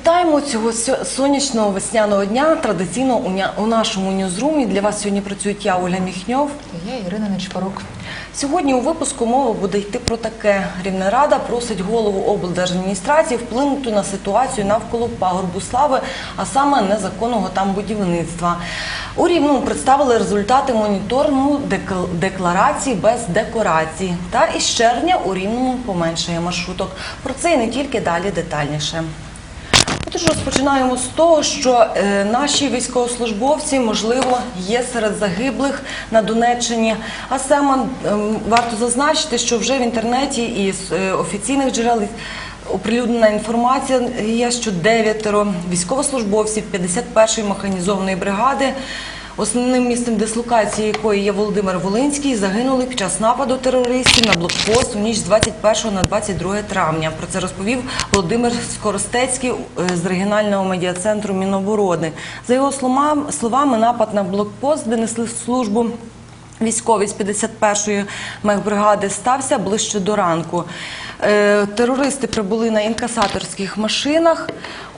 Вітаємо цього сонячного весняного дня. Традиційно у нашому ньюзрумі для вас сьогодні працюють я, Ольга Міхньов. Я Ірина Нечпорук. Сьогодні у випуску мова буде йти про таке. Рівна рада просить голову облдержадміністрації вплинути на ситуацію навколо пагорбу слави, а саме незаконного там будівництва. У Рівному представили результати моніторингу декл- декларацій без декорацій. Та із червня у Рівному поменшає маршруток. Про це і не тільки далі детальніше. Отож, розпочинаємо з того, що е, наші військовослужбовці, можливо, є серед загиблих на Донеччині. А саме ем, варто зазначити, що вже в інтернеті і з е, офіційних джерел оприлюднена інформація є, що дев'ятеро військовослужбовців 51-ї механізованої бригади. Основним місцем дислокації якої є Володимир Волинський, загинули під час нападу терористів на блокпост у ніч з 21 на 22 травня. Про це розповів Володимир Скоростецький е, з регіонального медіа-центру Міноборони. За його словами, напад на блокпост, де несли службу військові з 51-ї мехбригади, стався ближче до ранку. Е, Терористи прибули на інкасаторських машинах.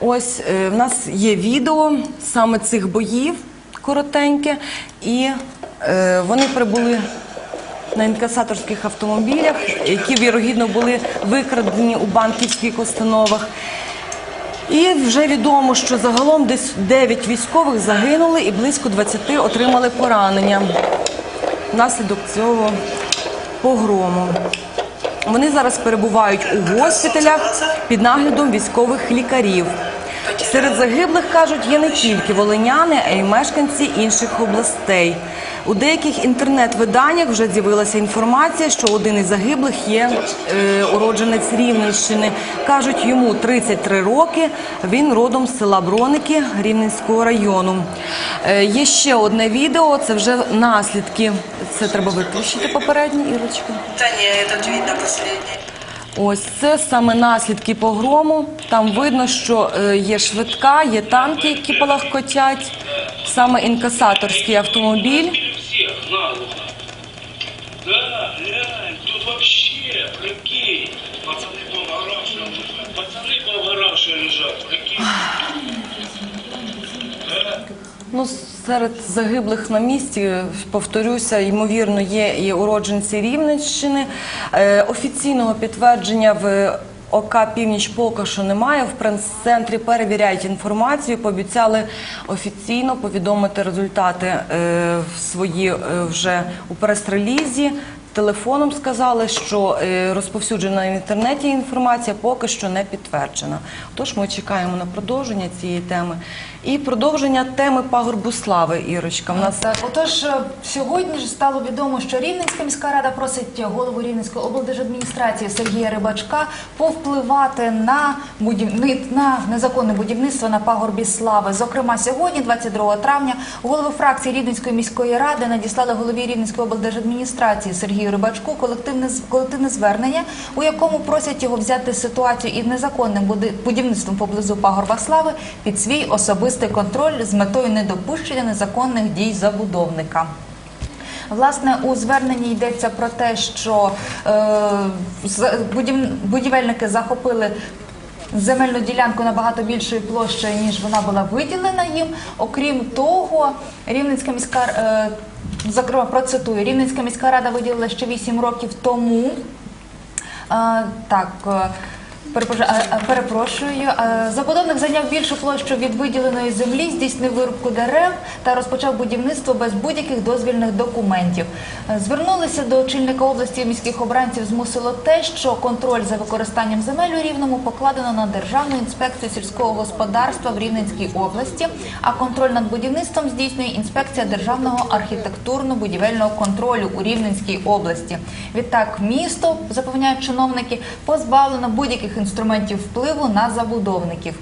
Ось е, в нас є відео саме цих боїв коротеньке, і е, вони прибули на інкасаторських автомобілях, які вірогідно були викрадені у банківських установах. І вже відомо, що загалом десь 9 військових загинули і близько 20 отримали поранення внаслідок цього погрому. Вони зараз перебувають у госпіталях під наглядом військових лікарів. Серед загиблих кажуть, є не тільки волиняни, а й мешканці інших областей. У деяких інтернет-виданнях вже з'явилася інформація, що один із загиблих є е, уродженець Рівненщини. Кажуть, йому 33 роки. Він родом з села Броники Рівненського району. Е, є ще одне відео. Це вже наслідки. Це треба виключити попередні ірочки. Да не, этот видно последний. Ось це саме наслідки погрому. Там видно, що е, є швидка, є танки, які палахкотять. Саме інкасаторський автомобіль. Ну, серед загиблих на місці, повторюся, ймовірно, є і уродженці Рівненщини. Е, офіційного підтвердження в ОК Північ поки що немає. В прес-центрі перевіряють інформацію. Пообіцяли офіційно повідомити результати е, в свої е, вже у прес-релізі. Телефоном сказали, що розповсюджена в інтернеті інформація поки що не підтверджена. Тож ми чекаємо на продовження цієї теми і продовження теми пагорбу слави. Ірочка, в отож, е, сьогодні ж стало відомо, що Рівненська міська рада просить голову Рівненської облдержадміністрації Сергія Рибачка повпливати на будівни... на незаконне будівництво на пагорбі слави. Зокрема, сьогодні, 22 травня, голови фракції Рівненської міської ради надіслали голові Рівненської облдержадміністрації Сергію Рибачку колективне колективне звернення, у якому просять його взяти ситуацію із незаконним будівництвом поблизу пагорба слави під свій особистий контроль з метою недопущення незаконних дій забудовника. Власне, у зверненні йдеться про те, що е, будівельники захопили земельну ділянку набагато більшої площі, ніж вона була виділена їм. Окрім того, Рівненська міська е, зокрема процитую, Рівненська міська рада виділила ще 8 років тому. Е, так. Перепрошую, перепрошую. Е, Забудовник зайняв більшу площу від виділеної землі, здійснив вирубку дерев та розпочав будівництво без будь-яких дозвільних документів. Е, Звернулися до очільника області міських обранців. Змусило те, що контроль за використанням земель у Рівному покладено на Державну інспекцію сільського господарства в Рівненській області, а контроль над будівництвом здійснює інспекція Державного архітектурно-будівельного контролю у Рівненській області. Відтак, місто запевняють чиновники позбавлено будь-яких інструментів впливу на забудовників.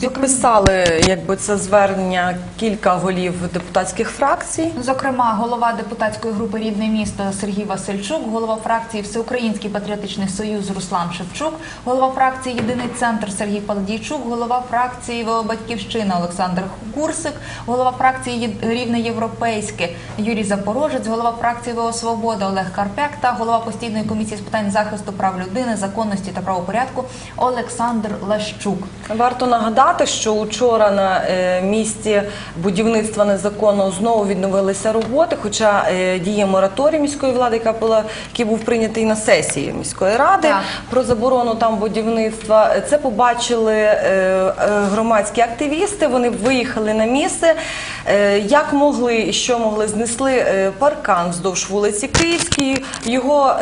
Підписали якби це звернення кілька голів депутатських фракцій. Зокрема, голова депутатської групи Рідне місто Сергій Васильчук, голова фракції Всеукраїнський патріотичний союз Руслан Шевчук, голова фракції Єдиний центр Сергій Палдійчук, голова фракції Батьківщина Олександр Курсик, голова фракції Рівне Європейське Юрій Запорожець, голова фракції ВО Свобода Олег Карпяк та голова постійної комісії з питань захисту прав людини, законності та правопорядку Олександр Лащук. Варто нагадати. Нагадати, що учора на е, місці будівництва незаконного знову відновилися роботи, хоча е, діє мораторій міської влади, яка була, який був прийнятий на сесії міської ради Так. про заборону там будівництва. Це побачили е, громадські активісти. Вони виїхали на місце. Як могли і що могли, знесли паркан вздовж вулиці Київської. Його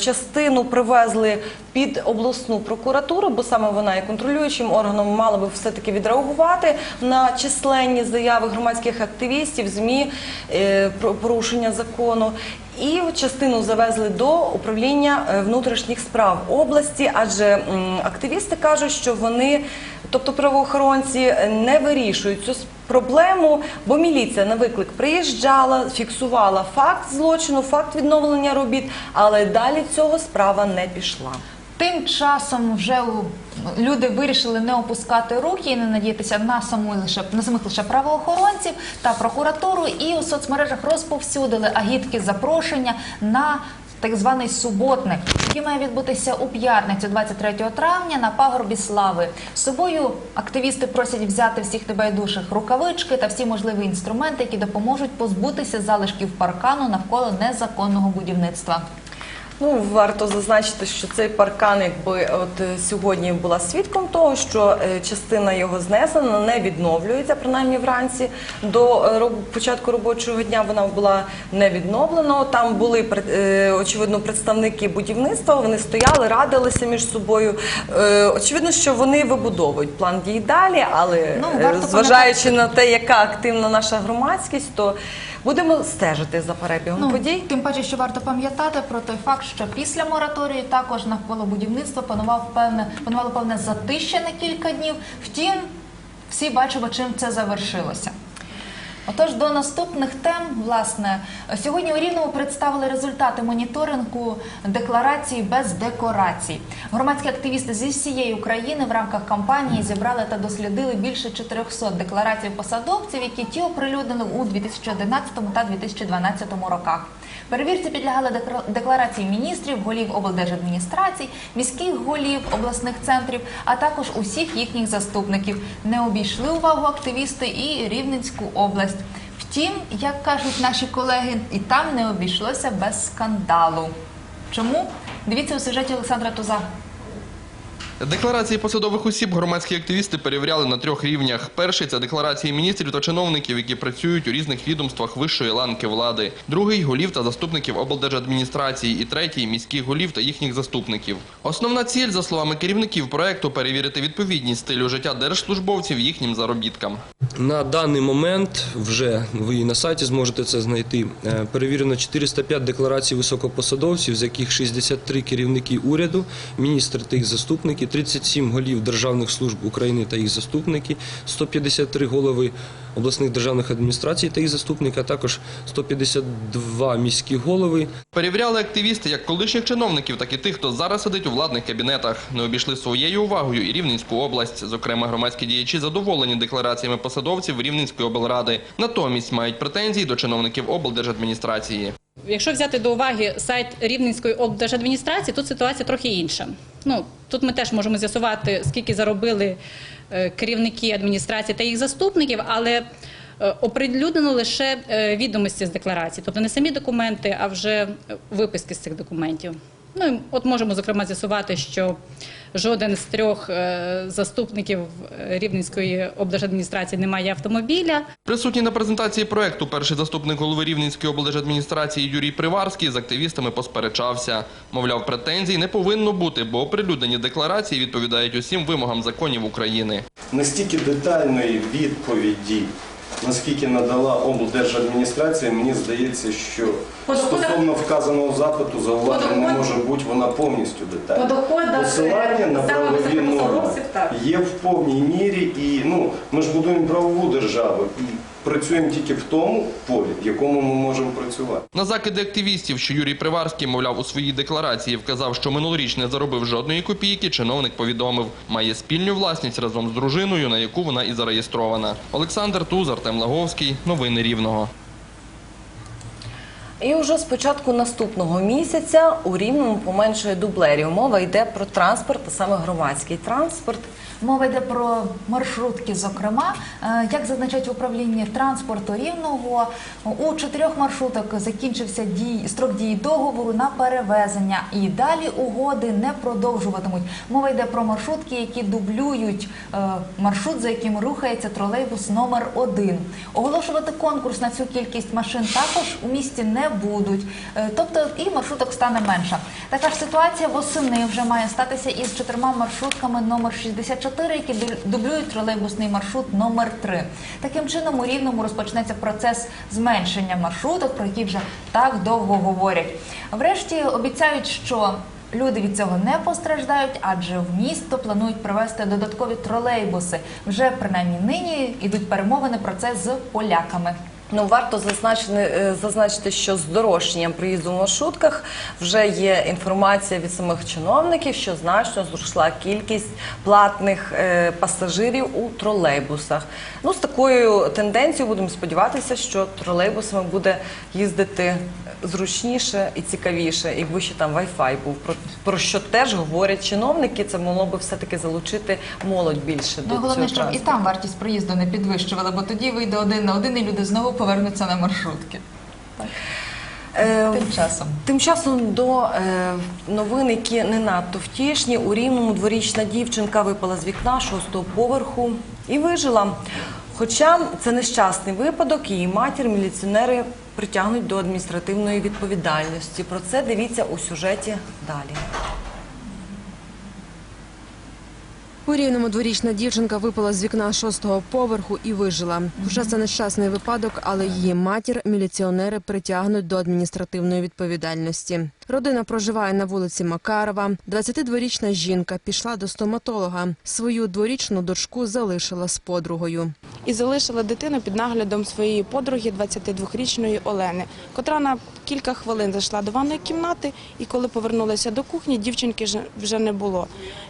частину привезли під обласну прокуратуру, бо саме вона є контролюючим органом мала би все-таки відреагувати на численні заяви громадських активістів, ЗМІ е, про порушення закону. І частину завезли до управління е, внутрішніх справ області, адже активісти кажуть, що вони, тобто правоохоронці, не вирішують цю проблему, бо міліція на виклик приїжджала, фіксувала факт злочину, факт відновлення робіт, але далі цього справа не пішла. Тим часом вже люди вирішили не опускати руки і не надіятися на саму лише лише правоохоронців та прокуратуру, і у соцмережах розповсюдили агітки запрошення на. Так званий суботник, який має відбутися у п'ятницю, 23 травня, на пагорбі слави. З собою активісти просять взяти всіх небайдужих рукавички та всі можливі інструменти, які допоможуть позбутися залишків паркану навколо незаконного будівництва. Ну, варто зазначити, що цей паркан, якби от е, сьогодні була свідком того, що е, частина його знесена, не відновлюється, принаймні вранці до е, початку робочого дня вона була не відновлена. Там були очевидно представники будівництва. Вони стояли, радилися між собою. Очевидно, що вони вибудовують план дій далі, але Ну, зважаючи на те, яка активна наша громадськість, то будемо стежити за перебігом Ну, подій. Тим паче, що варто пам'ятати про той факт, що після мораторії також навколо будівництва панував певне панувало певне затище на кілька днів. Втім, всі бачимо, чим це завершилося. Отож, до наступних тем, власне, сьогодні у Рівному представили результати моніторингу декларації без декорацій. Громадські активісти зі всієї України в рамках кампанії зібрали та дослідили більше 400 декларацій посадовців, які ті оприлюднили у 2011 та 2012 роках. Перевірці підлягали декларації міністрів, голів облдержадміністрацій, міських голів обласних центрів, а також усіх їхніх заступників. Не обійшли увагу активісти і Рівненську область. Втім, як кажуть наші колеги, і там не обійшлося без скандалу. Чому? Дивіться у сюжеті Олександра Туза. Декларації посадових осіб громадські активісти перевіряли на трьох рівнях. Перший це декларації міністрів та чиновників, які працюють у різних відомствах вищої ланки влади. Другий голів та заступників облдержадміністрації. І третій міських голів та їхніх заступників. Основна ціль, за словами керівників проекту, перевірити відповідність стилю життя держслужбовців їхнім заробіткам. На даний момент вже ви на сайті зможете це знайти. е, Перевірено 405 декларацій високопосадовців, з яких 63 керівники уряду, міністри та їх заступники, 37 голів державних служб України та їх заступники, 153 голови обласних державних адміністрацій та їх заступники, а також 152 міські голови, Перевіряли активісти як колишніх чиновників, так і тих, хто зараз сидить у владних кабінетах. Не обійшли своєю увагою і Рівненську область. Зокрема, громадські діячі задоволені деклараціями посадовців Рівненської облради. Натомість мають претензії до чиновників облдержадміністрації. Якщо взяти до уваги сайт Рівненської облдержадміністрації, тут ситуація трохи інша. Ну тут ми теж можемо з'ясувати, скільки заробили е, керівники адміністрації та їх заступників, але е, оприлюднено лише е, відомості з декларації, тобто не самі документи, а вже виписки з цих документів. Ну от можемо зокрема з'ясувати, що жоден з трьох е, заступників е, Рівненської облдержадміністрації не має автомобіля. Присутній на презентації проекту перший заступник голови Рівненської облдержадміністрації Юрій Приварський з активістами посперечався. Мовляв, претензій не повинно бути, бо оприлюднені декларації відповідають усім вимогам законів України. настільки детальної відповіді, наскільки надала облдержадміністрація, мені здається, що стосовно вказаного запиту зауважень не може бути вона повністю детальна. Посилання на правові норми є в повній мірі, і ну ми ж будуємо правову державу і працюємо тільки в тому полі, в якому ми можемо працювати. На закиди активістів, що Юрій Приварський, мовляв, у своїй декларації вказав, що минулоріч не заробив жодної копійки, чиновник повідомив, має спільну власність разом з дружиною, на яку вона і зареєстрована. Олександр Туз, Артем Лаговський. Новини Рівного. І вже з початку наступного місяця у Рівному поменшує дублерів. Мова йде про транспорт, а саме громадський транспорт. Мова йде про маршрутки, зокрема, Е, як зазначають в управлінні транспорту рівного, у чотирьох маршруток закінчився дій, строк дії договору на перевезення, і далі угоди не продовжуватимуть. Мова йде про маршрутки, які дублюють е, маршрут, за яким рухається тролейбус номер 1 Оголошувати конкурс на цю кількість машин також у місті не будуть. Е, Тобто і маршруток стане менше. Така ж ситуація восени вже має статися із чотирма маршрутками номер 64, які ду- дублюють тролейбусний маршрут номер 3 Таким чином у Рівному розпочнеться процес зменшення маршруток, про які вже так довго говорять. Врешті обіцяють, що Люди від цього не постраждають, адже в місто планують привезти додаткові тролейбуси. Вже принаймні нині йдуть перемовини про це з поляками. Ну, варто зазначити, е, зазначити, що з дорожчанням приїзду в маршрутках вже є інформація від самих чиновників, що значно зросла кількість платних е, пасажирів у тролейбусах. Ну, з такою тенденцією будемо сподіватися, що тролейбусами буде їздити зручніше і цікавіше, якби ще там Wi-Fi був. Про, про що теж говорять чиновники, це могло би все-таки залучити молодь більше Ну до головне, цього щоб і там вартість проїзду не підвищували, бо тоді вийде один на один, і люди знову повернуться на маршрутки. Е, Тим часом. Тим часом до е, новин, які не надто втішні, у рівному дворічна дівчинка випала з вікна шостого поверху і вижила. Хоча це нещасний випадок, її матір міліціонери притягнуть до адміністративної відповідальності. Про це дивіться у сюжеті далі. У рівному дворічна дівчинка випала з вікна шостого поверху і вижила. Вже це нещасний випадок, але її матір міліціонери притягнуть до адміністративної відповідальності. Родина проживає на вулиці Макарова. 22-річна жінка пішла до стоматолога. Свою дворічну дочку залишила з подругою. і залишила дитину під наглядом своєї подруги 22-річної Олени, котра на кілька хвилин зайшла до ванної кімнати, і коли повернулася до кухні, дівчинки вже не було.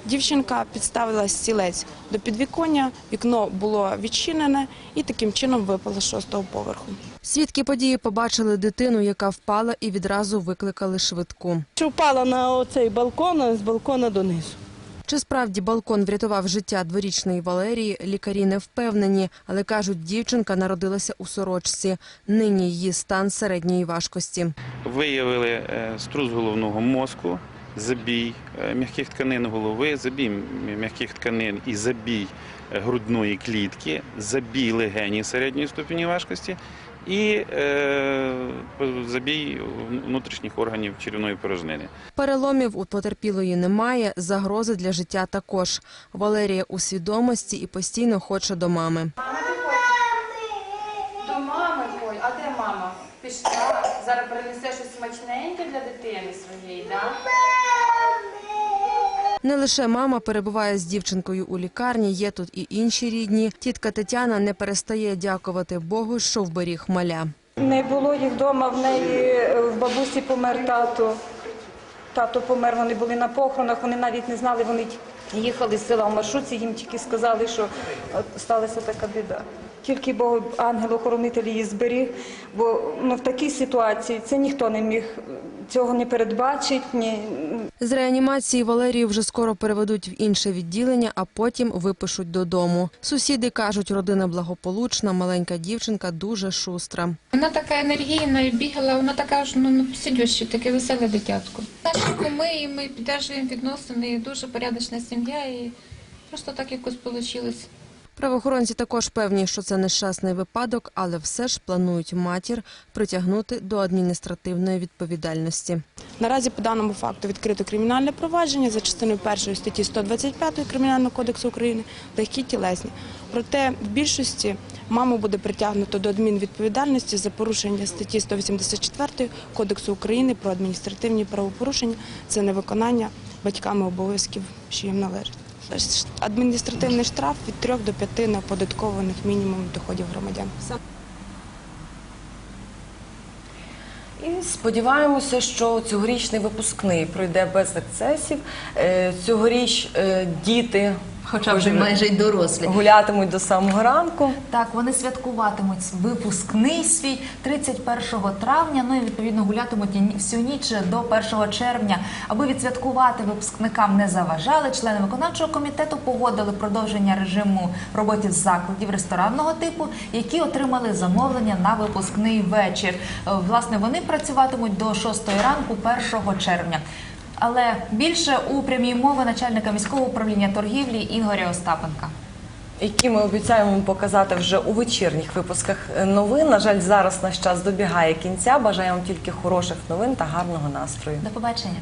Дівчинка підставила стілець до підвіконня, вікно було відчинене і таким чином випала з шостого поверху. Свідки події побачили дитину, яка впала, і відразу викликали швидку. Що впала на оцей балкон, а з балкона донизу. Чи справді балкон врятував життя дворічної Валерії, лікарі не впевнені, але кажуть, дівчинка народилася у сорочці. Нині її стан середньої важкості. Виявили е, струс головного мозку, забій е, м'яких тканин голови, забій м'яких тканин і забій е, грудної клітки, забій легенів середньої ступені важкості і е, забій внутрішніх органів черевної порожнини. Переломів у потерпілої немає, загрози для життя також. Валерія у свідомості і постійно хоче до мами. До мами ой, а де мама? Пішла. Зараз принесе щось смачненьке для дитини своєї, так? Не лише мама перебуває з дівчинкою у лікарні, є тут і інші рідні. Тітка Тетяна не перестає дякувати Богу, що вберіг маля. Не було їх вдома, в неї е, в бабусі помер тато. Тато помер, вони були на похоронах, вони навіть не знали, вони їхали з села в маршрутці, їм тільки сказали, що сталася така біда. Тільки Бог, ангел-охоронитель її зберіг, бо ну, в такій ситуації це ніхто не міг цього не передбачити, ні, З реанімації Валерію вже скоро переведуть в інше відділення, а потім випишуть додому. Сусіди кажуть, родина благополучна, маленька дівчинка дуже шустра. Вона така енергійна і бігала, вона така ж ну, сидюща, таке веселе дитятко. Наші куми, і ми підтримуємо відносини, і дуже порядочна сім'я, і просто так якось вийшло. Правоохоронці також певні, що це нещасний випадок, але все ж планують матір притягнути до адміністративної відповідальності. Наразі по даному факту відкрито кримінальне провадження за частиною першої статті 125 Кримінального кодексу України легкі тілесні. Проте в більшості маму буде притягнуто до адмінвідповідальності за порушення статті 184 Кодексу України про адміністративні правопорушення. Це невиконання батьками обов'язків, що їм належить. Адміністративний штраф від 3 до 5 неоподаткованих мінімум доходів громадян. І сподіваємося, що цьогорічний випускний пройде без ексцесів. Е, Цьогоріч е, діти Хоча вже майже й дорослі. Гулятимуть до самого ранку. Так, вони святкуватимуть випускний свій 31 травня, ну і відповідно гулятимуть всю ніч до 1 червня. Аби відсвяткувати випускникам не заважали, члени виконавчого комітету погодили продовження режиму роботи закладів ресторанного типу, які отримали замовлення на випускний вечір. Е, Власне, вони працюватимуть до 6 ранку 1 червня. Але більше у прямій мови начальника міського управління торгівлі Ігоря Остапенка. які ми обіцяємо показати вже у вечірніх випусках новин. На жаль, зараз наш час добігає кінця. Бажаємо тільки хороших новин та гарного настрою. До побачення.